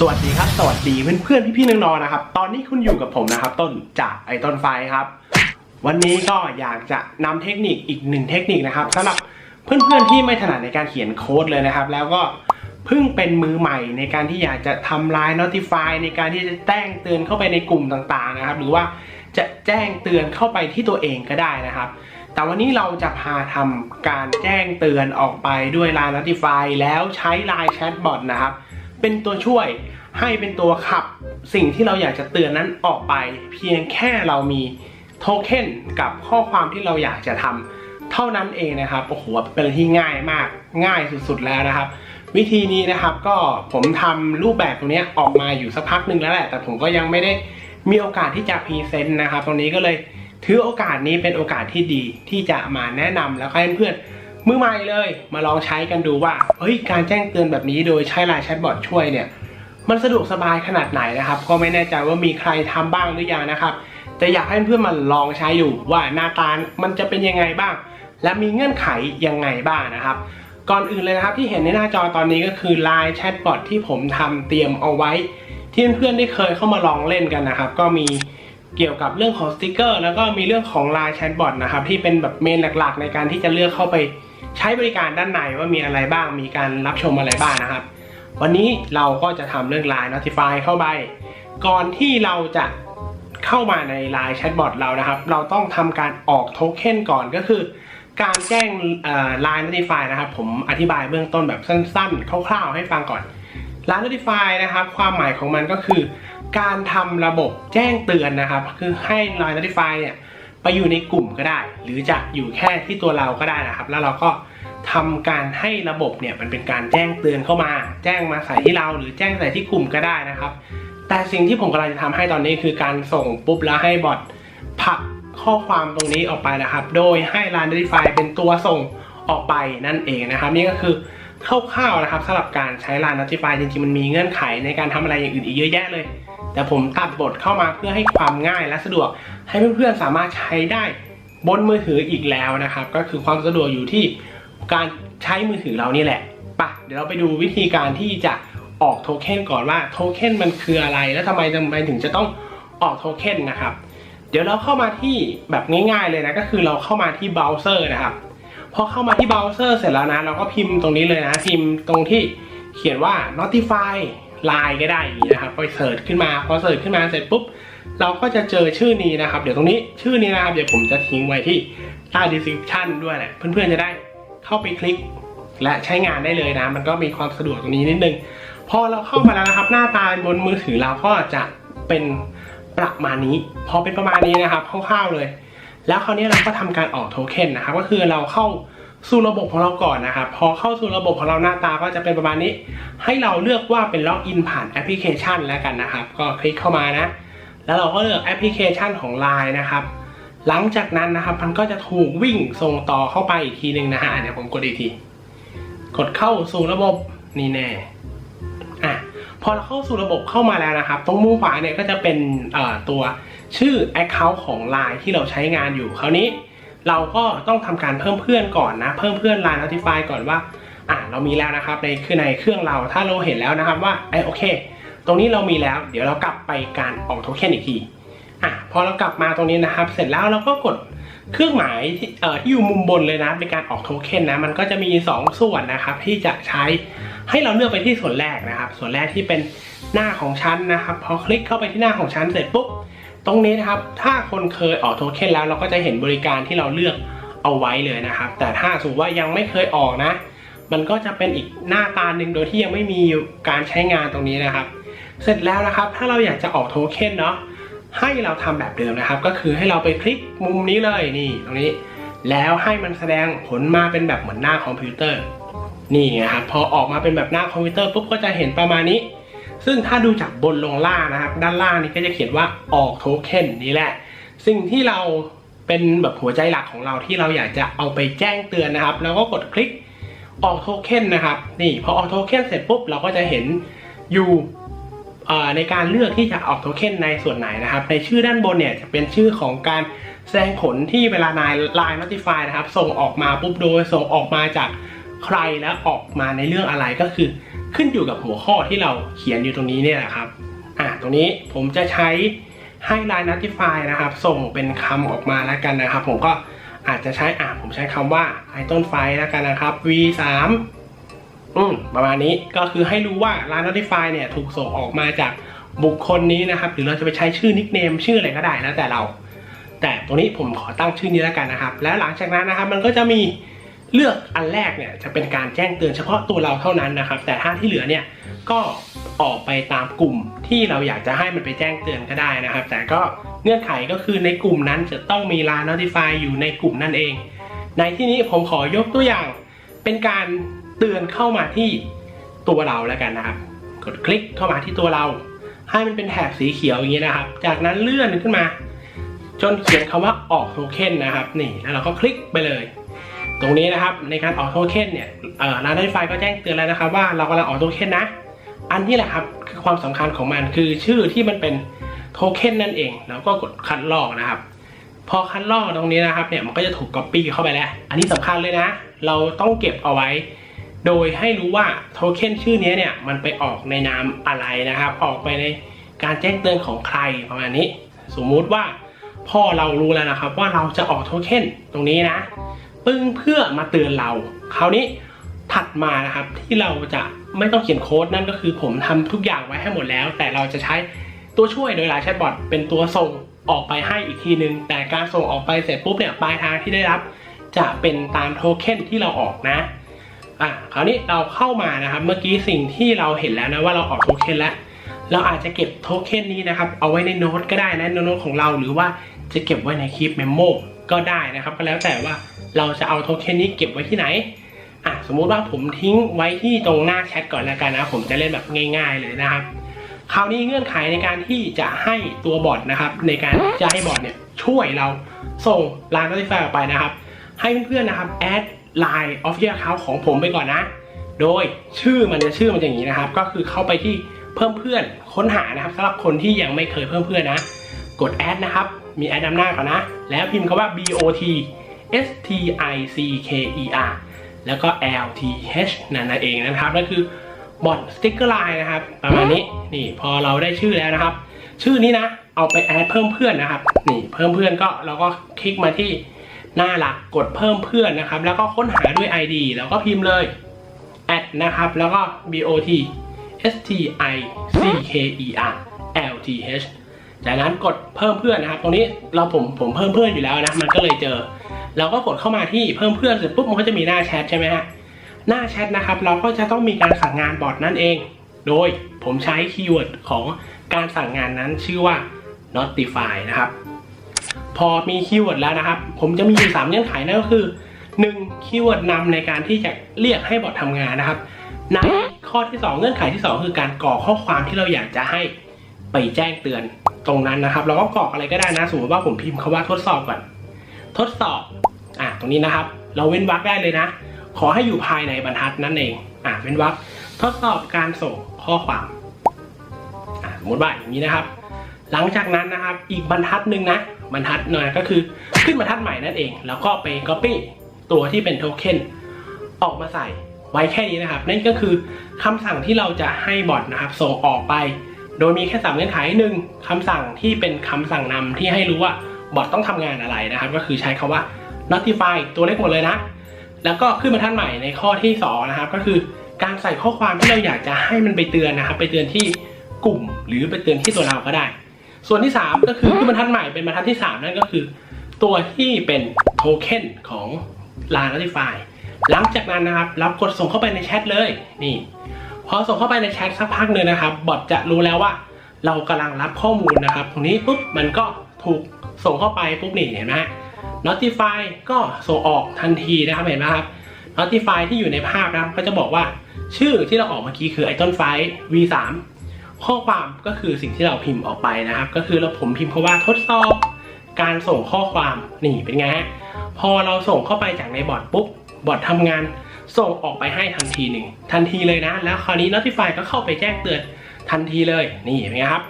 สวัสดีครับ สวัสดีเพื่อนเพื่อนๆพี่ๆน้องๆนะครับ ตอนนี้คุณอยู่กับผมนะครับ ต้นจากไอต้นไฟครับ วันนี้ก็อยากจะนำเทคนิคอีกหนึ่งเทคนิคนะครับสำหรับเพื่อนๆที่ไม่ถนัดในการเขียนโค้ดเลยนะครับ แล้วก็เพิ่งเป็นมือใหม่ในการที่อยากจะทำลาย notify ในการที่จะแจ้งเตือนเข้าไปในกลุ่มต่างๆนะครับ หรือว่าจะแจ้งเตือนเข้าไปที่ตัวเองก็ได้นะครับ แต่วันนี้เราจะพาทำการแจ้งเตือนออกไปด้วย Line Notify แล้วใช้ Line Chatbot นะครับ เป็นตัวช่วยให้เป็นตัวขับสิ่งที่เราอยากจะเตือนนั้นออกไป เพียงแค่เรามีโทเค็นกับข้อความที่เราอยากจะทำเท่านั้นเองนะครับโอ้โหเป็นอะไรที่ง่ายมากง่ายสุดๆแล้วนะครับ วิธีนี้นะครับก็ผมทำรูปแบบตรงนี้ออกมาอยู่สักพักหนึ่งแล้วแหละ แต่ผมก็ยังไม่ได้มีโอกาสที่จะพรีเซนต์นะครับ ตรงนี้ก็เลยถือโอกาสนี้เป็นโอกาสที่ดีที่จะมาแนะนำแล้วก็ให้เพื่อนๆ มือใหม่เลย มาลองใช้กันดูว่าเฮ้ยการแจ้งเตือนแบบนี้โดยใช้ไลน์แชทบอทช่วยเนี่ยมันสะดวกสบายขนาดไหนนะครับ ก็ไม่แน่ใจว่ามีใครทำบ้างหรือยังนะครับ แต่อยากให้เพื่อนมาลองใช้อยู่ว่าหน้าตามันจะเป็นยังไงบ้าง และมีเงื่อนไขยังไงบ้างนะครับ ก่อนอื่นเลยนะครับที่เห็นในหน้าจอตอนนี้ก็คือ Line Chatbot ที่ผมทำเตรียมเอาไว้ ที่เพื่อนๆได้เคยเข้ามาลองเล่นกันนะครับ ก็มีเกี่ยวกับเรื่องของสติกเกอร์ แล้วก็มีเรื่องของ Line Chatbot นะครับที่เป็นแบบเมนหลักๆ ในการที่จะเลือกเข้าไป ใช้บริการด้านในว่ามีอะไรบ้างมีการรับชมอะไรบ้างนะครับ วันนี้เราก็จะทำเรื่อง Line Notify เข้าไป ก่อนที่เราจะเข้ามาใน Line Chatbot เรานะครับ เราต้องทำการออกโทเค็นก่อนก็คือ การแจ้งเอ่อ Line Notify นะครับ ผมอธิบายเบื้องต้นแบบสั้นๆ คร่าวๆ ให้ฟังก่อน Line Notify นะครับ ความหมายของมันก็คือ การทำระบบแจ้งเตือนนะครับ คือให้ Line Notify เนี่ย ไปอยู่ในกลุ่มก็ได้ หรือจะอยู่แค่ที่ตัวเราก็ได้นะครับ แล้วเราก็ทำการให้ระบบเนี่ยมันเป็นการแจ้งเตือนเข้ามา แจ้งมาใส่ที่เรา หรือแจ้งใส่ที่กลุ่มก็ได้นะครับ แต่สิ่งที่ผมกำลังจะทำให้ตอนนี้คือการส่งปุ๊บแล้วให้บอทผักข้อความตรงนี้ออกไปนะครับ โดยให้ Line Notify เป็นตัวส่งออกไปนั่นเองนะครับ นี่ก็คือคร่าวๆนะครับสำหรับการใช้ Line Notify จริงๆมันมีเงื่อนไขในการทำอะไรอย่างอื่นอีกเยอะแยะเลย แต่ผมตัดบทเข้ามาเพื่อให้ความง่ายและสะดวก ให้เพื่อนๆสามารถใช้ได้บนมือถืออีกแล้วนะครับ ก็คือความสะดวกอยู่ที่การใช้มือถือเรานี่แหละปะเดี๋ยวเราไปดูวิธีการที่จะออกโทเค็นก่อนว่าโทเค็นมันคืออะไร แล้วทำไมจำเป็นถึงจะต้องออกโทเค็นนะครับ เดี๋ยวเราเข้ามาที่แบบง่ายๆเลยนะก็คือเราเข้ามาที่เบราว์เซอร์นะครับพอเข้ามาที่เบราว์เซอร์เสร็จแล้วนะเราก็พิมพ์ตรงนี้เลยนะพิมพ์ตรงที่เขียนว่า notify line ก็ได้อย่างนี้นะครับไปเสิร์ชขึ้นมาพอเสิร์ชขึ้นมาเสร็จปุ๊บเราก็จะเจอชื่อนี้นะครับ เดี๋ยวตรงนี้ชื่อนี้นะครับเดี๋ยวผมจะทิ้งไว้ที่ใต้ description ด้วยแหละเพื่อนๆจะได้เข้าไปคลิก และใช้งานได้เลยนะ มันก็มีความสะดวกตรงนี้นิดนึง พอเราเข้ามาแล้วนะครับ หน้าตาบนมือถือเราก็จะเป็นประมาณนี้ พอเป็นประมาณนี้นะครับคร่าวๆเลย แล้วคราวนี้เราก็ทำการออกโทเค็นนะครับ ก็คือเราเข้า สู่ระบบของเราก่อนนะครับพอเข้าสู่ระบบของเราหน้าตาก็จะเป็นประมาณนี้ ให้เราเลือกว่าเป็นล็อกอินผ่านแอปพลิเคชันแล้วกันนะครับ ก็คลิกเข้ามานะ แล้วเราก็เลือกแอปพลิเคชันของ Line นะครับ หลังจากนั้นนะครับมันก็จะถูกวิ่งส่งต่อเข้าไปอีกทีหนึ่งนะฮะเดี๋ยวผมกดอีกที กดเข้าสู่ระบบนี่แน่อะพอเราเข้าสู่ระบบเข้ามาแล้วนะครับ ตรงมุมขวาเนี่ยก็จะเป็นตัวชื่อ Account ของ Line ที่เราใช้งานอยู่คราวนี้ เราก็ต้องทำการเพิ่มเพื่อนก่อนนะ เพิ่มเพื่อน Line Notify ก่อนว่าอะเรามีแล้วนะครับในคือในเครื่องเราถ้าเราเห็นแล้วนะครับว่าไอโอเค ตรงนี้เรามีแล้ว เดี๋ยวเรากลับไปการออกโทเค็นอีกทีอะพอเรากลับมาตรงนี้นะครับ เสร็จแล้วเราก็กดเครื่องหมายที่เอ่อที่อยู่มุมบนเลยนะเป็นการออกโทเค็นนะมันก็จะมี 2 ส่วนนะครับที่จะใช้ให้เราเลือกไปที่ส่วนแรกนะครับ ส่วนแรกที่เป็นหน้าของฉันนะครับพอคลิกเข้าไปที่หน้าของฉันเสร็จปุ๊บ ตรงนี้นะครับถ้าคนเคยออกโทเค็นแล้วเราก็จะเห็นบริการที่เราเลือกเอาไว้เลยนะครับ แต่ถ้าสมมติว่ายังไม่เคยออกนะ มันก็จะเป็นอีกหน้าตาหนึ่งโดยที่ยังไม่มีการใช้งานตรงนี้นะครับ เสร็จแล้วนะครับ ถ้าเราอยากจะออกโทเค็นเนาะให้เราทำแบบเดิมนะครับ ก็คือให้เราไปคลิกมุมนี้เลยนี่ตรงนี้ แล้วให้มันแสดงผลมาเป็นแบบเหมือนหน้าคอมพิวเตอร์ นี่ไงครับพอออกมาเป็นแบบหน้าคอมพิวเตอร์ปุ๊บก็จะเห็นประมาณนี้ ซึ่งถ้าดูจากบนลงล่างนะครับ ด้านล่างนี่ก็จะเขียนว่าออกโทเค็นนี่แหละ สิ่งที่เราเป็นแบบหัวใจหลักของเราที่เราอยากจะเอาไปแจ้งเตือนนะครับแล้วก็กดคลิกออกโทเค็นนะครับนี่พอออกโทเค็นเสร็จปุ๊บเราก็จะเห็นอยู่ในการเลือกที่จะออกโทเค็นในส่วนไหนนะครับ ในชื่อด้านบนเนี่ยจะเป็นชื่อของการแสดงผลที่เวลานาย Line Notify นะครับ ส่งออกมาปุ๊บโดยส่งออกมาจากใครและออกมาในเรื่องอะไรก็คือ ขึ้นอยู่กับหัวข้อที่เราเขียนอยู่ตรงนี้เนี่ยแหละครับอะตรงนี้ผมจะใช้ให้ Line Notify นะครับ ส่งเป็นคำออกมาแล้วกันนะครับ ผมก็อาจจะใช้อะผมใช้คำว่าไอต้นไฟแล้วกันนะครับ v3 อืมประมาณนี้ก็คือให้รู้ว่า Line Notify เนี่ยถูกส่งออกมาจากบุคคลนี้นะครับ หรือเราจะไปใช้ชื่อนิกเนมชื่ออะไรก็ได้แล้วแต่เรา แต่ตรงนี้ผมขอตั้งชื่อนี้แล้วกันนะครับ แล้วหลังจากนั้นนะครับมันก็จะมี เลือกอันแรกเนี่ยจะเป็นการแจ้งเตือนเฉพาะตัวเราเท่านั้นนะครับ แต่ถ้าที่เหลือเนี่ยก็ออกไปตามกลุ่มที่เราอยากจะให้มันไปแจ้งเตือนก็ได้นะครับ แต่ก็เงื่อนไขก็คือในกลุ่มนั้นจะต้องมี Line Notify อยู่ในกลุ่มนั่นเอง ในที่นี้ผมขอยกตัวอย่าง เป็นการเตือนเข้ามาที่ตัวเราแล้วกันนะครับ กดคลิกเข้ามาที่ตัวเรา ให้มันเป็นแถบสีเขียวอย่างนี้นะครับ จากนั้นเลื่อนขึ้นมา จนเขียนคำว่าออกโทเค็นนะครับ นี่แล้วเราก็คลิกไปเลย ตรงนี้นะครับในการออกโทเค็นเนี่ยร้านไฟก็แจ้งเตือนแล้วนะครับ ว่าเรากำลังออกโทเค็นนะ อันนี้แหละครับคือความสำคัญของมันคือชื่อที่มันเป็นโทเค็นนั่นเอง แล้วก็กดคัดลอกนะครับ พอคัดลอกตรงนี้นะครับเนี่ยมันก็จะถูกก๊อปปี้เข้าไปแล้ว อันนี้สำคัญเลยนะ เราต้องเก็บเอาไว้ โดยให้รู้ว่าโทเค็นชื่อนี้เนี่ยมันไปออกในนามอะไรนะครับ ออกไปในการแจ้งเตือนของใครประมาณนี้ สมมุติว่าพ่อเรารู้แล้วนะครับว่าเราจะออกโทเค็นตรงนี้นะ ปึ้งเพื่อมาเตือนเรา คราวนี้ถัดมานะครับที่เราจะไม่ต้องเขียนโค้ดนั่นก็คือผมทำทุกอย่างไว้ให้หมดแล้ว แต่เราจะใช้ตัวช่วยโดยไลน์แชทบอทเป็นตัวส่งออกไปให้อีกทีนึง แต่การส่งออกไปเสร็จปุ๊บเนี่ยปลายทางที่ได้รับ จะเป็นตามโทเค็นที่เราออกนะอะคราวนี้เราเข้ามานะครับเมื่อกี้สิ่งที่เราเห็นแล้วนะว่าเราออกโทเค็นแล้วเราอาจจะเก็บโทเค็นนี้นะครับเอาไว้ในโน้ตก็ได้นะโน้ตของเราหรือว่าจะเก็บไว้ในคลิปเมมโม ก็ได้นะครับ ก็แล้วแต่ว่าเราจะเอาโทเค็นนี้เก็บไว้ที่ไหนอะสมมุติว่าผมทิ้งไว้ที่ตรงหน้าแชทก่อนแล้วกันนะ ผมจะเล่นแบบง่าย ๆ เลยนะครับ คราวนี้เงื่อนไขในการที่จะให้ตัวบอทนะครับ ในการจะให้บอทเนี่ยช่วยเราส่ง Line Notify ออกไปนะครับ ให้เพื่อนๆนะครับแอด Line Official Account ของผมไปก่อนนะ โดยชื่อมันจะชื่อมันจะอย่างนี้นะครับ ก็คือเข้าไปที่เพิ่มเพื่อนค้นหานะครับสำหรับคนที่ยังไม่เคยเพิ่มเพื่อนนะ กดแอดนะครับ มีแอดนำหน้าก่อนนะ แล้วพิมพ์คำว่า bot s t i c k e r แล้วก็ l t h นั่นเองนะครับนั่นคือบอทสติ๊กเกอร์ไลน์นะครับ ประมาณนี้นี่พอเราได้ชื่อแล้วนะครับ ชื่อนี้นะ เอาไปแอดเพิ่มเพื่อนนะครับ นี่เพิ่มเพื่อนก็เราก็คลิกมาที่หน้าหลักกดเพิ่มเพื่อนนะครับ แล้วก็ค้นหาด้วย ID แล้วก็พิมพ์เลยแอดนะครับ แล้วก็ bot s t i c k e r l t h จากนั้นกดเพิ่มเพื่อนนะครับ ตรงนี้เราผมผมเพิ่มเพื่อนอยู่แล้วนะ มันก็เลยเจอ เราก็กดเข้ามาที่เพิ่มเพื่อนเสร็จปุ๊บมันก็จะมีหน้าแชทใช่ไหมฮะ หน้าแชทนะครับ เราก็จะต้องมีการสั่งงานบอทนั่นเอง โดยผมใช้คีย์เวิร์ดของการสั่งงานนั้นชื่อว่า notify นะครับ พอมีคีย์เวิร์ดแล้วนะครับ ผมจะมีอยู่3เงื่อนไขนั่นก็คือ 1. คีย์เวิร์ดนำในการที่จะเรียกให้บอททำงานนะครับในข้อที่ 2 เงื่อนไขที่ 2 คือการกรอกข้อความที่เราอยากจะให้ไปแจ้งเตือน ตรงนั้นนะครับ เราก็กรอกอะไรก็ได้นะ สมมติว่าผมพิมพ์คาว่าทดสอบก่อน ทดสอบ อะตรงนี้นะครับ เราเว้นวรรคได้เลยนะ ขอให้อยู่ภายในบรรทัดนั่นเอง อะเว้นวรรคทดสอบการส่งข้อความ อะสมมติว่าอย่างนี้นะครับ หลังจากนั้นนะครับ อีกบรรทัดหนึ่งนะ บรรทัดหน่อยก็คือขึ้นบรรทัดใหม่นั่นเอง แล้วก็ไป copy ตัวที่เป็นโทเค็นออกมาใส่ไว้แค่นี้นะครับ นั่นก็คือคำสั่งที่เราจะให้บอทนะครับ ส่งออกไป โดยมีแค่สามเงื่อนไขหนึ่งคำสั่งที่เป็นคำสั่งนำที่ให้รู้ว่าบอทต้องทำงานอะไรนะครับ ก็คือใช้คำว่า notify ตัวเลขหมดเลยนะ แล้วก็ขึ้นบรรทัดใหม่ในข้อที่2นะครับก็คือการใส่ข้อความที่เราอยากจะให้มันไปเตือนนะครับ ไปเตือนที่กลุ่มหรือไปเตือนที่ตัวเราก็ได้ ส่วนที่ 3 ก็คือขึ้นบรรทัดใหม่เป็นบรรทัดที่ 3 นั่นก็คือ ตัวที่เป็นโทเค็นของ Line Notify หลังจากนั้นนะครับเรากดส่งเข้าไปในแชทเลยนี่ พอส่งเข้าไปในแชทสักพักหนึ่งนะครับ บอทจะรู้แล้วว่า เรากำลังรับข้อมูลนะครับ ตรงนี้ปุ๊บมันก็ถูกส่งเข้าไปปุ๊บนี่เห็นไหม Notify ก็ส่งออกทันทีนะครับเห็นไหมครับ Notify ที่อยู่ในภาพนะครับก็จะบอกว่าชื่อที่เราออกเมื่อกี้คือไอต้นไฟ V3 ข้อความก็คือสิ่งที่เราพิมพ์ออกไปนะครับ ก็คือเราผมพิมพ์คาว่าทดสอบ การส่งข้อความนี่เป็นไงฮะพอเราส่งเข้าไปจากในบอทปุ๊บ บอททำงานส่งออกไปให้ทันทีหนึ่งทันทีเลยนะ แล้วคราวนี้ Notify ก็เข้าไปแจ้งเตือนทันทีเลยนี่เป็นไงครับ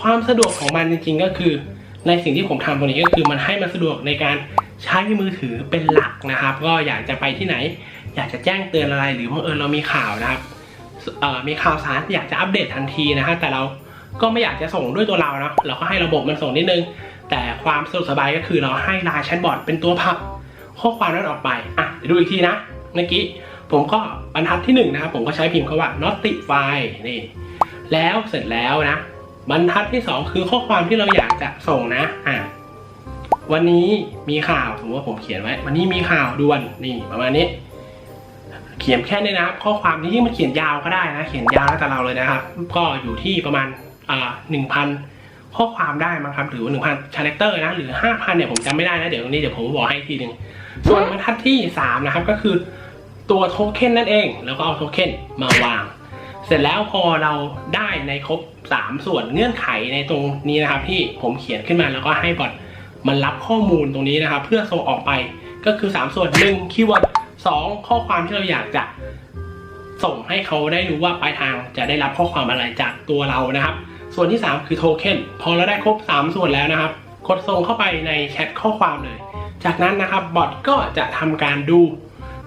ความสะดวกของมันจริงๆก็คือ ในสิ่งที่ผมทำตรงนี้ก็คือมันให้มันสะดวกในการใช้มือถือเป็นหลักนะครับ ก็อยากจะไปที่ไหน อยากจะแจ้งเตือนอะไรหรือบังเอิญเรามีข่าวนะครับมีข่าวสารอยากจะอัปเดตทันทีนะฮะแต่เราก็ไม่อยากจะส่งด้วยตัวเรานะเราก็ให้ระบบมันส่งนิดนึง แต่ความสะดวกสบายก็คือเราให้ไลน์แชทบอทเป็นตัวผัก ข้อความนั้นออกไปอะเดี๋ยวดูอีกทีนะเมื่อกี้ผมก็บรรทัดที่หนึ่งนะครับผมก็ใช้พิมพ์คำว่า notify นี่ แล้วเสร็จแล้วนะ บรรทัดที่สองคือข้อความที่เราอยากจะส่งนะอะวันนี้มีข่าวสมมติว่าผมเขียนไว้ วันนี้มีข่าวด่วนนี่ประมาณนี้ เขียนแค่นี้นะครับ ข้อความที่มันเขียนยาวก็ได้นะ เขียนยาวแล้วแต่เราเลยนะครับ ก็อยู่ที่ประมาณอ่าหนึ่งพันข้อความได้มั้งครับหรือหนึ่งพันคาแรคเตอร์นะหรือห้าพันเนี่ยผมจำไม่ได้นะเดี๋ยวตรงนี้เดี๋ยวผมบอกให้ทีหนึ่ง ส่วนบรรทัดที่สามนะครับก็คือตัวโทเค็นนั่นเอง แล้วก็เอาโทเค็นมาวาง เสร็จแล้วพอเราได้ในครบ 3 ส่วนเงื่อนไขในตรงนี้นะครับ ที่ผมเขียนขึ้นมาแล้วก็ให้บอทมันรับข้อมูลตรงนี้นะครับ เพื่อส่งออกไปก็คือ 3 ส่วน1คีย์เวิร์ด2ข้อความที่เราอยากจะส่งให้เขาได้รู้ว่าปลายทางจะได้รับข้อความอะไรจากตัวเรานะครับ ส่วนที่ 3 คือโทเค็นพอเราได้ครบ 3 ส่วนแล้วนะครับ กดส่งเข้าไปในแชทข้อความเลย จากนั้นนะครับบอทก็จะทำการดู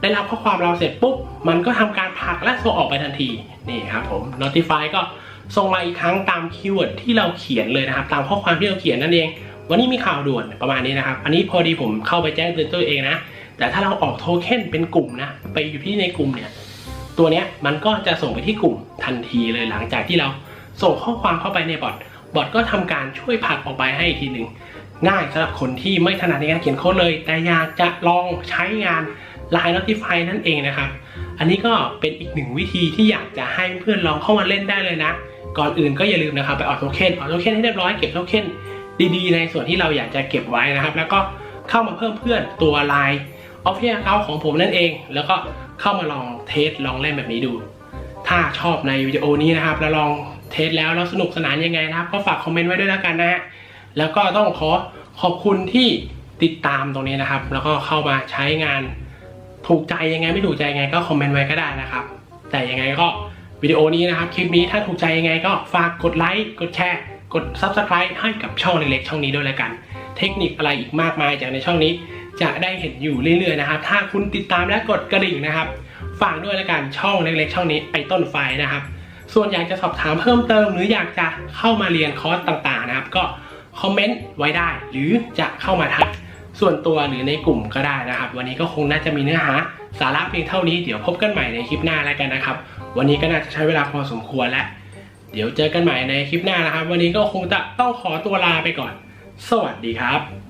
ได้รับข้อความเราเสร็จปุ๊บ มันก็ทำการผลักและส่งออกไปทันทีนี่ครับผม notify ก็ส่งมาอีกครั้งตามคีย์เวิร์ดที่เราเขียนเลยนะครับ ตามข้อความที่เราเขียนนั่นเอง วันนี้มีข่าวด่วนประมาณนี้นะครับ อันนี้พอดีผมเข้าไปแจ้งเตือนตัวเองนะ แต่ถ้าเราออกโทเค็นเป็นกลุ่มนะ ไปอยู่ที่ในกลุ่มเนี่ย ตัวเนี้ยมันก็จะส่งไปที่กลุ่มทันทีเลยหลังจากที่เราส่งข้อความเข้าไปในบอท บอทก็ทำการช่วยผลักออกไปให้อีกทีหนึ่ง ง่ายสำหรับคนที่ไม่ถนัดในการเขียนโค้ดเลย แต่อยากจะลองใช้งาน Line Notify นั่นเองนะครับ อันนี้ก็เป็นอีกหนึ่งวิธีที่อยากจะให้เพื่อนลองเข้ามาเล่นได้เลยนะ ก่อนอื่นก็อย่าลืมนะครับไปออกโทเค็นออกโทเค็นให้เรียบร้อยเก็บโทเค็นดีๆ ในส่วนที่เราอยากจะเก็บไว้นะครับ แล้วก็เข้ามาเพิ่มเพื่อนตัว Line Official Account ของผมนั่นเอง แล้วก็เข้ามาลองเทสลองเล่นแบบนี้ดู ถ้าชอบในวิดีโอนี้นะครับ แล้วลองเทสแล้วแล้วสนุกสนานยังไงนะครับ ก็ฝากคอมเมนต์ไว้ด้วยแล้วกันนะฮะ แล้วก็ต้องขอขอบคุณที่ติดตามตรงนี้นะครับ แล้วก็เข้ามาใช้งานถูกใจยังไงไม่ถูกใจยังไงก็คอมเมนต์ไว้ก็ได้นะครับ แต่ยังไงก็วิดีโอนี้นะครับ คลิปนี้ถ้าถูกใจยังไงก็ฝากกดไลค์กดแชร์ กด Subscribe ให้กับช่องเล็กๆช่องนี้ด้วยแล้วกัน เทคนิคอะไรอีกมากมายจากในช่องนี้ จะได้เห็นอยู่เรื่อยๆนะครับ ถ้าคุณติดตามและกดกระดิ่งนะครับฝากด้วยแล้วกันช่องเล็กๆช่องนี้ไอต้นไฟนะครับ ส่วนอยากจะสอบถามเพิ่มเติม หรืออยากจะเข้ามาเรียนคอร์สต่างๆนะครับ ก็ คอมเมนต์ไว้ได้ หรือจะเข้ามาทักส่วนตัวหรือในกลุ่มก็ได้นะครับ วันนี้ก็คงน่าจะมีเนื้อหาสาระเพียงเท่านี้เดี๋ยวพบกันใหม่ในคลิปหน้าแล้วกันนะครับ วันนี้ก็น่าจะใช้เวลาพอสมควรแล้วเดี๋ยวเจอกันใหม่ในคลิปหน้านะครับ วันนี้ก็คงจะต้องขอตัวลาไปก่อน สวัสดีครับ